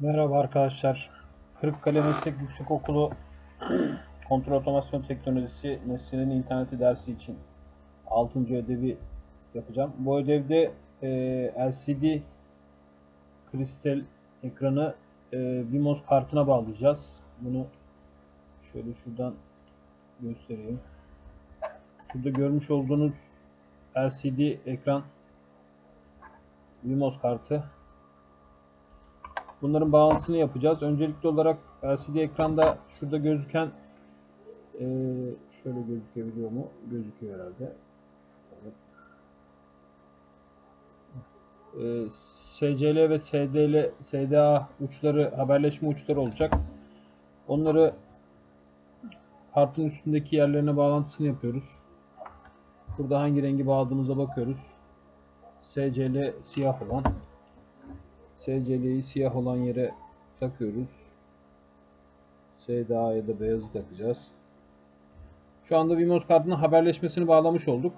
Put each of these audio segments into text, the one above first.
Merhaba arkadaşlar. Kırıkkale Meslek Yüksekokulu Kontrol Otomasyon Teknolojisi Nesnenin İnterneti dersi için 6. ödevi yapacağım. Bu ödevde e, LCD kristal ekranı e, Vimos kartına bağlayacağız. Bunu şöyle şuradan göstereyim. Şurada görmüş olduğunuz LCD ekran Vimos kartı. Bunların bağlantısını yapacağız. Öncelikli olarak LCD ekranda şurada gözüken eee, şöyle gözükebiliyor mu? Gözüküyor herhalde. Eee, SCL ve SDL, SDA uçları, haberleşme uçları olacak. Onları kartın üstündeki yerlerine bağlantısını yapıyoruz. Burada hangi rengi bağladığımıza bakıyoruz. SCL siyah olan. SCL'yi siyah olan yere takıyoruz. SDA'ya da beyazı takacağız. Şu anda Vimos kartının haberleşmesini bağlamış olduk.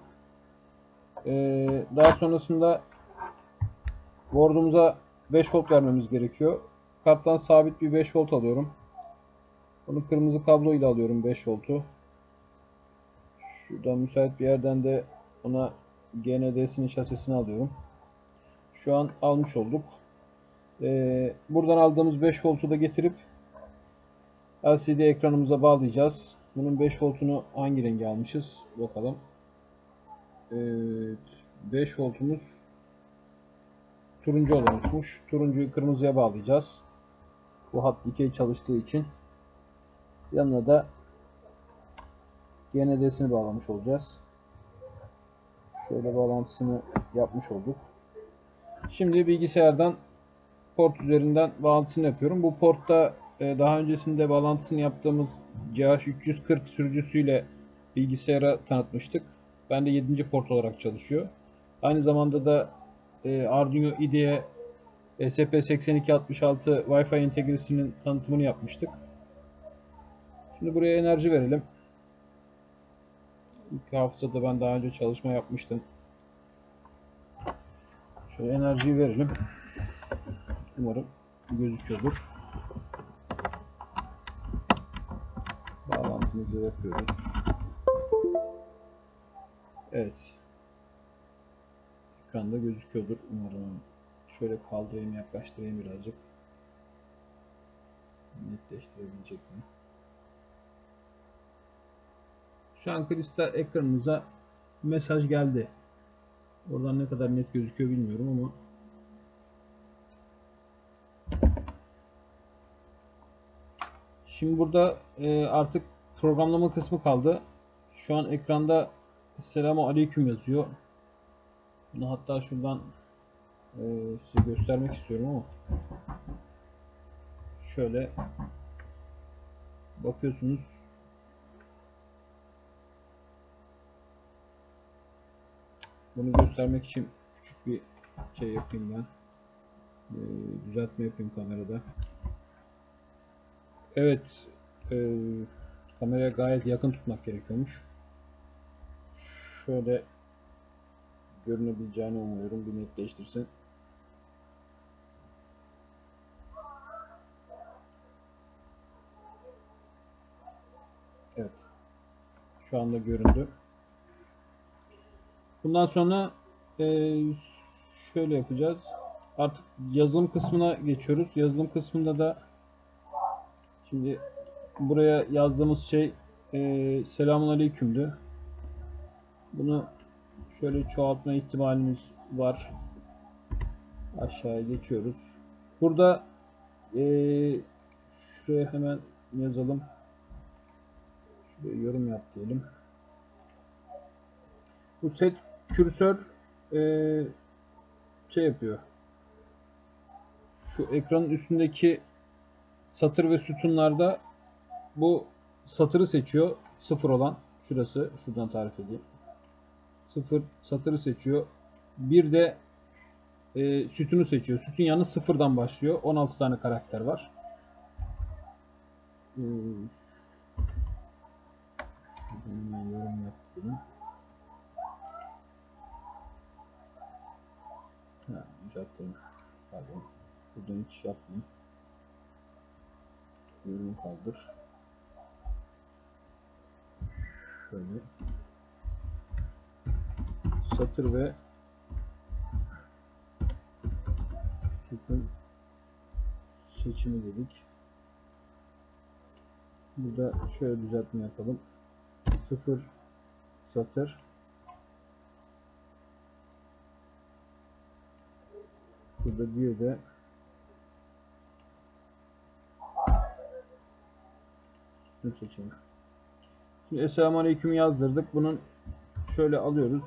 Ee, daha sonrasında board'umuza 5 volt vermemiz gerekiyor. Karttan sabit bir 5 volt alıyorum. Bunu kırmızı kablo ile alıyorum 5 voltu. Şuradan müsait bir yerden de ona GND'sinin şasisini alıyorum. Şu an almış olduk. Ee, buradan aldığımız 5 voltu da getirip LCD ekranımıza bağlayacağız. Bunun 5 voltunu hangi rengi almışız? Bakalım. Evet, 5 voltumuz turuncu olmuş. Turuncuyu kırmızıya bağlayacağız. Bu hat dikey çalıştığı için. Yanına da GND'sini bağlamış olacağız. Şöyle bağlantısını yapmış olduk. Şimdi bilgisayardan port üzerinden bağlantısını yapıyorum. Bu portta e, daha öncesinde bağlantısını yaptığımız CH340 sürücüsüyle bilgisayara tanıtmıştık. Ben de 7. port olarak çalışıyor. Aynı zamanda da e, Arduino IDE'ye ESP8266 Wi-Fi entegresinin tanıtımını yapmıştık. Şimdi buraya enerji verelim. İlk hafızada ben daha önce çalışma yapmıştım. Şöyle enerjiyi verelim. Umarım gözüküyordur. Bağlantımızı yapıyoruz. Evet. Ekranda gözüküyordur umarım. Şöyle kaldırayım yaklaştırayım birazcık. Netleştirebilecek mi? Şu an kristal ekranımıza mesaj geldi. Oradan ne kadar net gözüküyor bilmiyorum ama Şimdi burada e, artık programlama kısmı kaldı. Şu an ekranda Selamu Aleyküm yazıyor. Bunu hatta şuradan e, size göstermek istiyorum ama şöyle bakıyorsunuz bunu göstermek için küçük bir şey yapayım ben e, düzeltme yapayım kamerada Evet. E, kameraya gayet yakın tutmak gerekiyormuş. Şöyle görünebileceğini umuyorum. Bir netleştirsin. Evet. Şu anda göründü. Bundan sonra e, şöyle yapacağız. Artık yazılım kısmına geçiyoruz. Yazılım kısmında da Şimdi buraya yazdığımız şey e, selamun aleykümdü. Bunu şöyle çoğaltma ihtimalimiz var. Aşağıya geçiyoruz. Burada e, şuraya hemen yazalım. Şuraya yorum yap diyelim. Bu set kürsör e, şey yapıyor. Şu ekranın üstündeki satır ve sütunlarda bu satırı seçiyor. Sıfır olan şurası. Şuradan tarif edeyim. Sıfır satırı seçiyor. Bir de e, sütunu seçiyor. Sütun yanı sıfırdan başlıyor. 16 tane karakter var. Ee, yorum yaptım. Ha, düzelttim. Pardon. Buradan hiç yapmayayım. Ürün kaldır. Şöyle. Satır ve sütun seçimi dedik. Burada şöyle düzeltme yapalım. Sıfır satır. Şurada bir de sütun seçimi. Şimdi Esselamu Aleyküm yazdırdık. Bunun şöyle alıyoruz.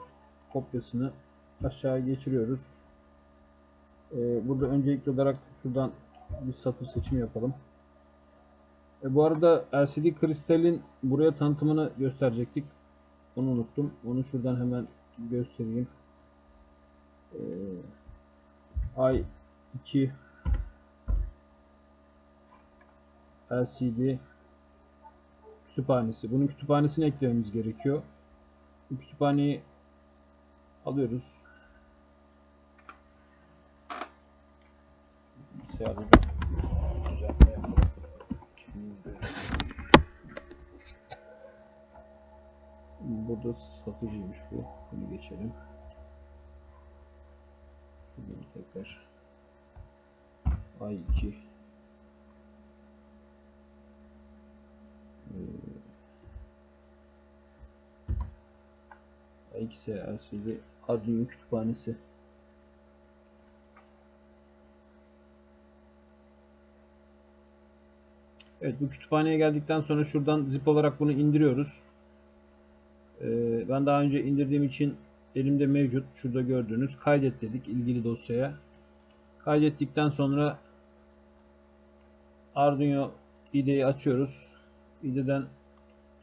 Kopyasını aşağıya geçiriyoruz. Ee, burada öncelikli olarak şuradan bir satır seçimi yapalım. E, bu arada LCD kristalin buraya tanıtımını gösterecektik. Onu unuttum. Onu şuradan hemen göstereyim. Ee, ay 2 LCD kütüphanesi. Bunun kütüphanesini eklememiz gerekiyor. Bu kütüphaneyi alıyoruz. Burada satıcıymış bu. Bunu geçelim. Bunu tekrar A2 XRC'li Arduino kütüphanesi. Evet bu kütüphaneye geldikten sonra şuradan zip olarak bunu indiriyoruz. Ee, ben daha önce indirdiğim için elimde mevcut. Şurada gördüğünüz kaydet dedik ilgili dosyaya. Kaydettikten sonra Arduino IDE'yi açıyoruz. IDE'den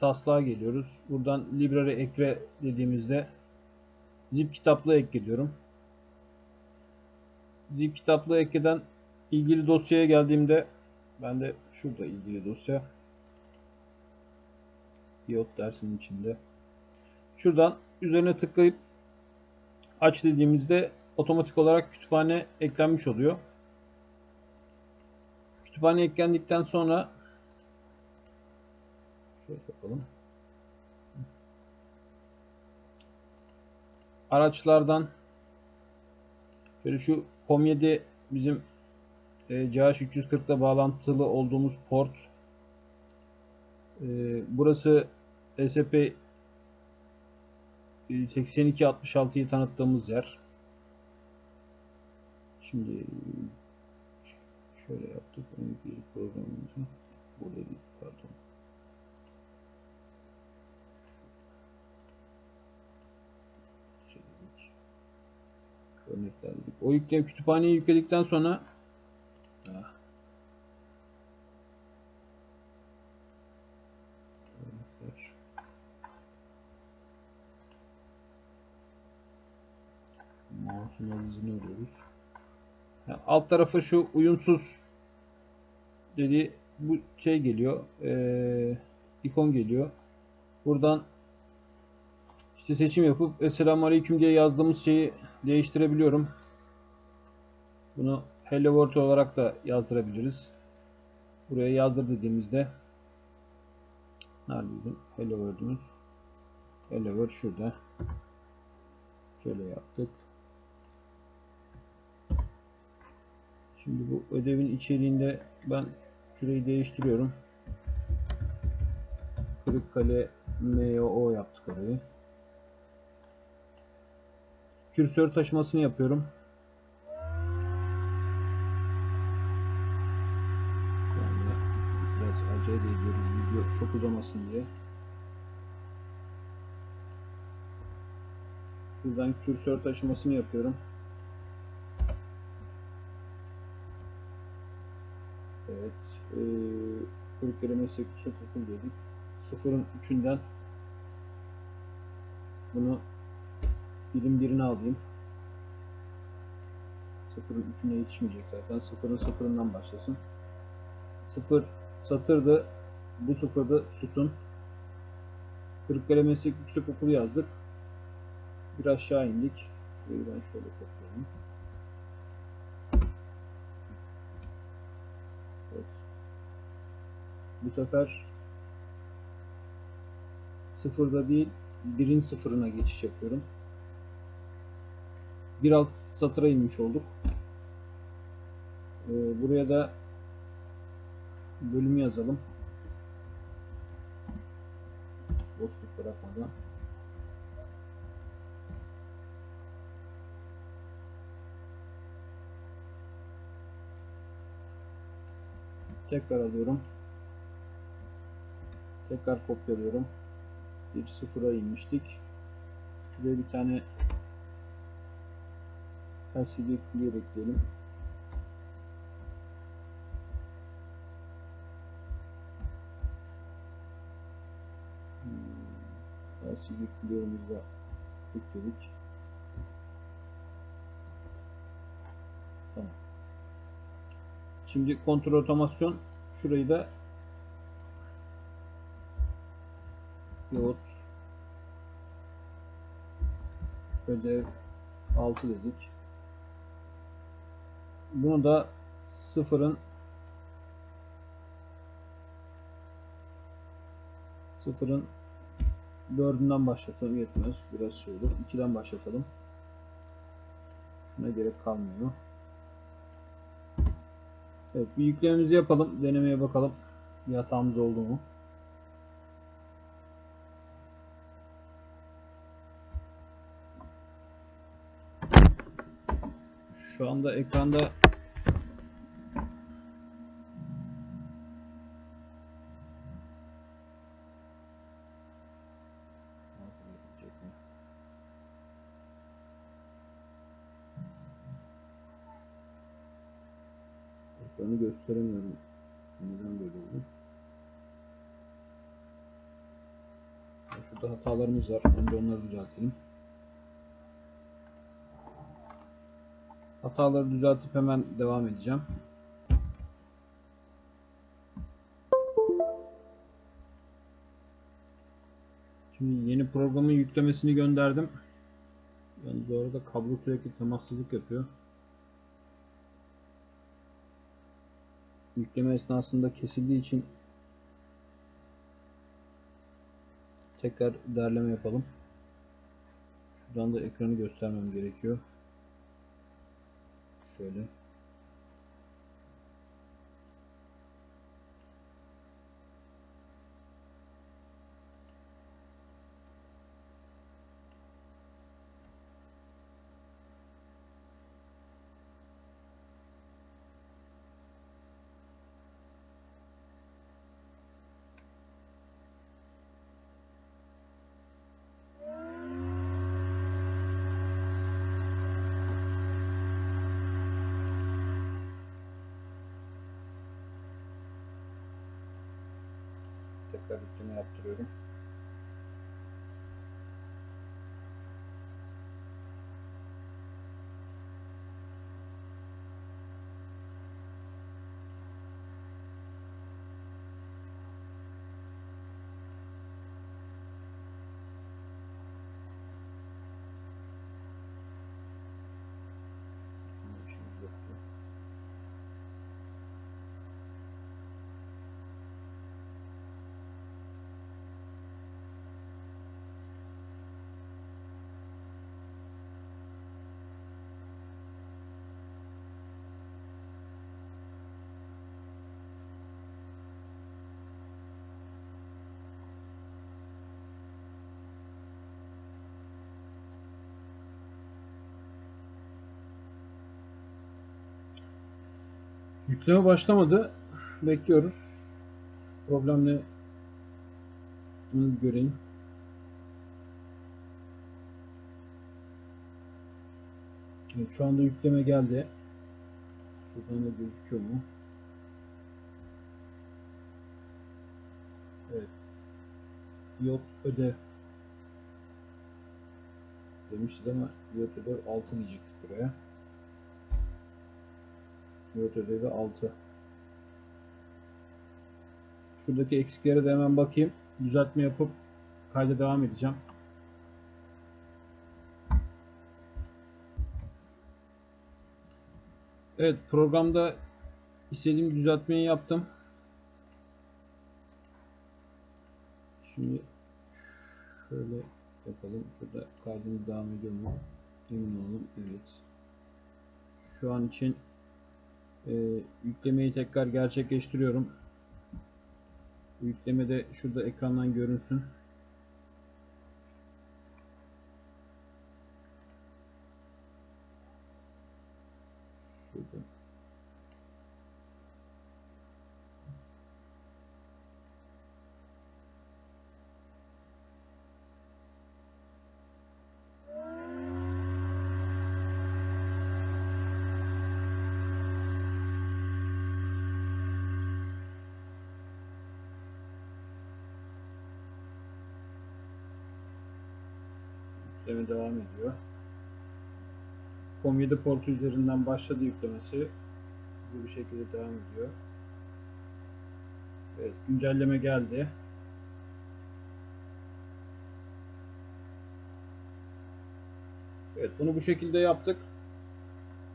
taslağa geliyoruz. Buradan library ekle dediğimizde zip kitaplığı ekliyorum. Zip kitaplığı ekleden ilgili dosyaya geldiğimde ben de şurada ilgili dosya iot dersinin içinde şuradan üzerine tıklayıp aç dediğimizde otomatik olarak kütüphane eklenmiş oluyor. Kütüphane eklendikten sonra şöyle yapalım. Araçlardan şöyle şu COM7 bizim e, CH340'la bağlantılı olduğumuz port. E, burası SP 8266'yı tanıttığımız yer. Şimdi şöyle yaptık. Bir programımızı burada bir pardon. Örneklendik. O yükle kütüphaneyi yükledikten sonra Ah. Örnekler. Mouse'un analizini alıyoruz. Yani alt tarafa şu uyumsuz dedi bu şey geliyor. Ee, ikon geliyor. Buradan işte seçim yapıp Esselamu Aleyküm diye yazdığımız şeyi değiştirebiliyorum. Bunu Hello World olarak da yazdırabiliriz. Buraya yazdır dediğimizde neredeydi? Hello World'ümüz. Hello World şurada. Şöyle yaptık. Şimdi bu ödevin içeriğinde ben şurayı değiştiriyorum. Kırıkkale MOO yaptık orayı. Kürsör taşımasını yapıyorum. Biraz acele ediyoruz video çok uzamasın diye. Şuradan kürsör taşımasını yapıyorum. Evet. Meslek Yüksek Okul dedik. Sıfırın üçünden bunu birim birine alayım. Sıfırın üçüne yetişmeyecek zaten. Sıfırın sıfırından başlasın. Sıfır satırdı. Bu sıfırda sütun. Kırıkkale Meslek Yüksek Okulu yazdık. Bir aşağı indik. Şurayı ben şöyle kopyalayayım. Evet. Bu sefer sıfırda değil birin sıfırına geçiş yapıyorum. Bir alt satıra inmiş olduk. Ee, buraya da bölümü yazalım. Boşluk bırakmadan. Tekrar alıyorum. Tekrar kopyalıyorum. Bir sıfıra inmiştik. Şuraya bir tane LCD clear ekleyelim. LCD clear'ımızı da ekledik. Tamam. Şimdi kontrol otomasyon şurayı da pivot ödev 6 dedik. Bunu da sıfırın sıfırın dördünden başlatalım yetmez. Biraz şey olur. 2'den başlatalım. Şuna gerek kalmıyor. Evet bir yüklememizi yapalım. Denemeye bakalım. Bir oldu mu? Şu anda ekranda Ekranı gösteremiyorum. Neden böyle oldu? Şurada hatalarımız var. Önce onları düzeltelim. Hataları düzeltip hemen devam edeceğim. Şimdi yeni programın yüklemesini gönderdim. Yalnız bu arada kablo sürekli temassızlık yapıyor. Yükleme esnasında kesildiği için tekrar derleme yapalım. Şuradan da ekranı göstermem gerekiyor. Şöyle. Tekrar yükleme yaptırıyorum. Bunun işimiz yoktu. Yükleme başlamadı. Bekliyoruz. Problem ne? Bir göreyim. Evet, şu anda yükleme geldi. Şuradan da gözüküyor mu? Evet. Yok ödev. Demişiz ama yok ödev 6 diyecektik buraya. Yok ödevi 6. Şuradaki eksiklere de hemen bakayım. Düzeltme yapıp kayda devam edeceğim. Evet programda istediğim düzeltmeyi yaptım. Şimdi şöyle yapalım. Şurada kaydımız devam ediyor mu? Emin olalım. Evet. Şu an için e, yüklemeyi tekrar gerçekleştiriyorum. Yükleme de şurada ekrandan görünsün. Şurada. Yükleme devam ediyor. COM7 portu üzerinden başladı yüklemesi. Bu bir şekilde devam ediyor. Evet, güncelleme geldi. Evet, bunu bu şekilde yaptık.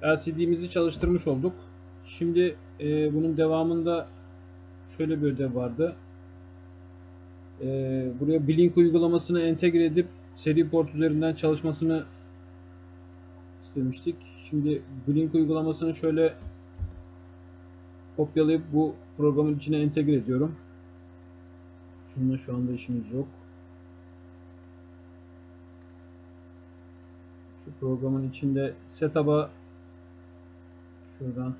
LCD'mizi çalıştırmış olduk. Şimdi e, bunun devamında şöyle bir ödev vardı. E, buraya Blink uygulamasını entegre edip seri port üzerinden çalışmasını istemiştik. Şimdi Blink uygulamasını şöyle kopyalayıp bu programın içine entegre ediyorum. Şununla şu anda işimiz yok. Şu programın içinde setup'a şuradan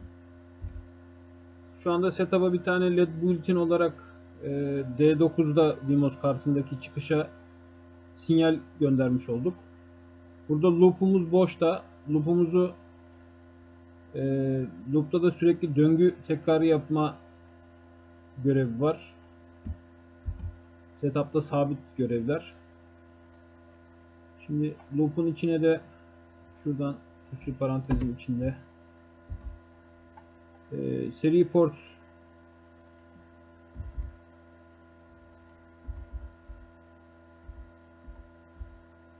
şu anda setup'a bir tane led built-in olarak e, D9'da Vimos kartındaki çıkışa sinyal göndermiş olduk. Burada loop'umuz boşta. Loop'umuzu e, loop'ta da sürekli döngü tekrarı yapma görevi var. Setup'ta sabit görevler. Şimdi loop'un içine de şuradan süslü parantezin içinde e, seri port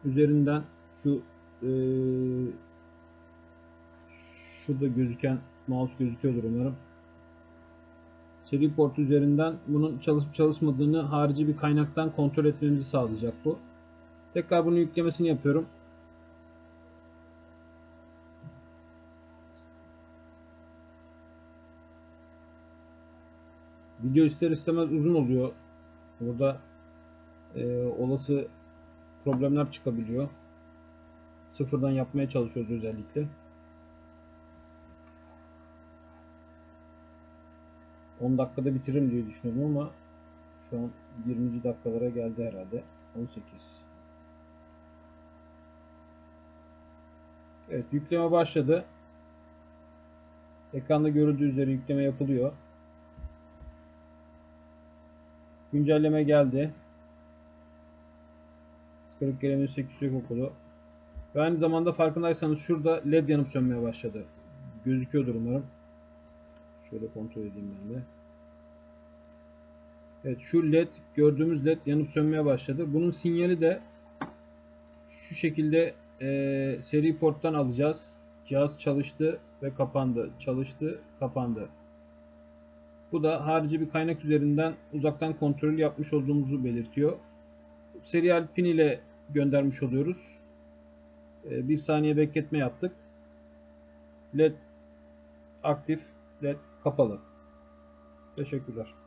üzerinden şu e, şurada gözüken mouse gözüküyordur umarım. Seri port üzerinden bunun çalışıp çalışmadığını harici bir kaynaktan kontrol etmemizi sağlayacak bu. Tekrar bunun yüklemesini yapıyorum. Video ister istemez uzun oluyor. Burada e, olası problemler çıkabiliyor. Sıfırdan yapmaya çalışıyoruz özellikle. 10 dakikada bitiririm diye düşünüyorum ama şu an 20. dakikalara geldi herhalde. 18. Evet yükleme başladı. Ekranda görüldüğü üzere yükleme yapılıyor. Güncelleme geldi. Kırık gelemiz 8 yok okulu. Ve aynı zamanda farkındaysanız şurada led yanıp sönmeye başladı. Gözüküyordur umarım. Şöyle kontrol edeyim ben de. Evet şu led gördüğümüz led yanıp sönmeye başladı. Bunun sinyali de şu şekilde e, seri porttan alacağız. Cihaz çalıştı ve kapandı. Çalıştı, kapandı. Bu da harici bir kaynak üzerinden uzaktan kontrol yapmış olduğumuzu belirtiyor. Serial pin ile göndermiş oluyoruz. E, bir saniye bekletme yaptık. LED aktif, LED kapalı. Teşekkürler.